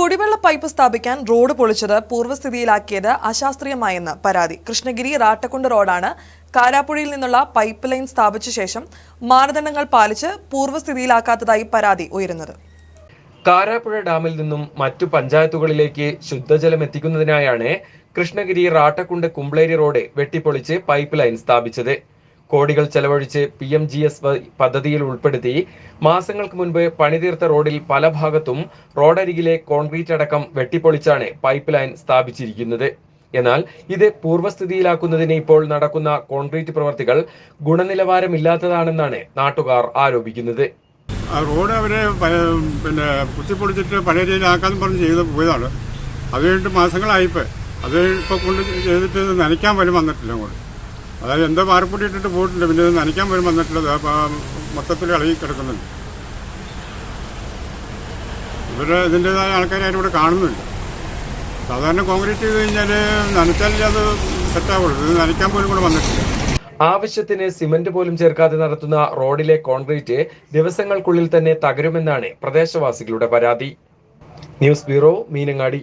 കുടിവെള്ള പൈപ്പ് സ്ഥാപിക്കാൻ റോഡ് പൊളിച്ചത് പൂർവസ്ഥിതിയിലാക്കിയത് അശാസ്ത്രീയമായെന്ന് പരാതി. കൃഷ്ണഗിരി റാട്ടക്കുണ്ട് റോഡാണ് കാരാപ്പുഴയിൽ നിന്നുള്ള പൈപ്പ് ലൈൻ സ്ഥാപിച്ച ശേഷം മാനദണ്ഡങ്ങൾ പാലിച്ച് പൂർവസ്ഥിതിയിലാക്കാത്തതായി പരാതി ഉയരുന്നത്. കാരാപ്പുഴ ഡാമിൽ നിന്നും മറ്റു പഞ്ചായത്തുകളിലേക്ക് ശുദ്ധജലം എത്തിക്കുന്നതിനായാണ് കൃഷ്ണഗിരി റാട്ടക്കുണ്ട് കുംബ്ലേരി റോഡ് വെട്ടിപ്പൊളിച്ച് പൈപ്പ് ലൈൻ സ്ഥാപിച്ചത്. കോടികൾ ചെലവഴിച്ച് പി എം ജി എസ് പദ്ധതിയിൽ ഉൾപ്പെടുത്തി. മാസങ്ങൾക്ക് മുൻപ് പണിതീർത്ത റോഡിൽ പല ഭാഗത്തും റോഡരികിലെ കോൺക്രീറ്റ് അടക്കം വെട്ടിപ്പൊളിച്ചാണ് പൈപ്പ് ലൈൻ സ്ഥാപിച്ചിരിക്കുന്നത്. എന്നാൽ ഇത് പൂർവസ്ഥിതിയിലാക്കുന്നതിന് ഇപ്പോൾ നടക്കുന്ന കോൺക്രീറ്റ് പ്രവർത്തികൾ ഗുണനിലവാരമില്ലാത്തതാണെന്നാണ് നാട്ടുകാർ ആരോപിക്കുന്നത്. റോഡ് അവരെ പിന്നെ കുത്തിപ്പൊളിച്ചിട്ട് പഴയ രീതിയിലാക്കാന്ന് പറഞ്ഞ് ചെയ്ത് പോയതാണ്. അത് കഴിഞ്ഞിട്ട് മാസങ്ങളായിപ്പോൾ അത് ഇപ്പോൾ കൊണ്ട് ചെയ്തിട്ട് നനയ്ക്കാൻ പോലും വന്നിട്ടില്ല അങ്ങോട്ട്. അതായത് എന്തോ മാറിപ്പൊടി ഇട്ടിട്ട് പോയിട്ടുണ്ട്. പിന്നെ ഇത് നനയ്ക്കാൻ പോലും വന്നിട്ടുള്ളത് മൊത്തത്തിൽ ഇളകി കിടക്കുന്നുണ്ട്. ഇവർ ഇതിന്റെതായ ആൾക്കാരായിട്ട് ഇവിടെ കാണുന്നുണ്ട് സാധാരണ കോൺക്രീറ്റ് ചെയ്ത് കഴിഞ്ഞാൽ നനച്ചാലേ അത് സെറ്റാവുള്ളൂ ഇത് നനയ്ക്കാൻ പോലും കൂടെ വന്നിട്ടില്ല. ആവശ്യത്തിന് സിമന്റ് പോലും ചേർക്കാതെ നടത്തുന്ന റോഡിലെ കോൺക്രീറ്റ് ദിവസങ്ങൾക്കുള്ളിൽ തന്നെ തകരുമെന്നാണ് പ്രദേശവാസികളുടെ പരാതി. News bureau Meenangadi.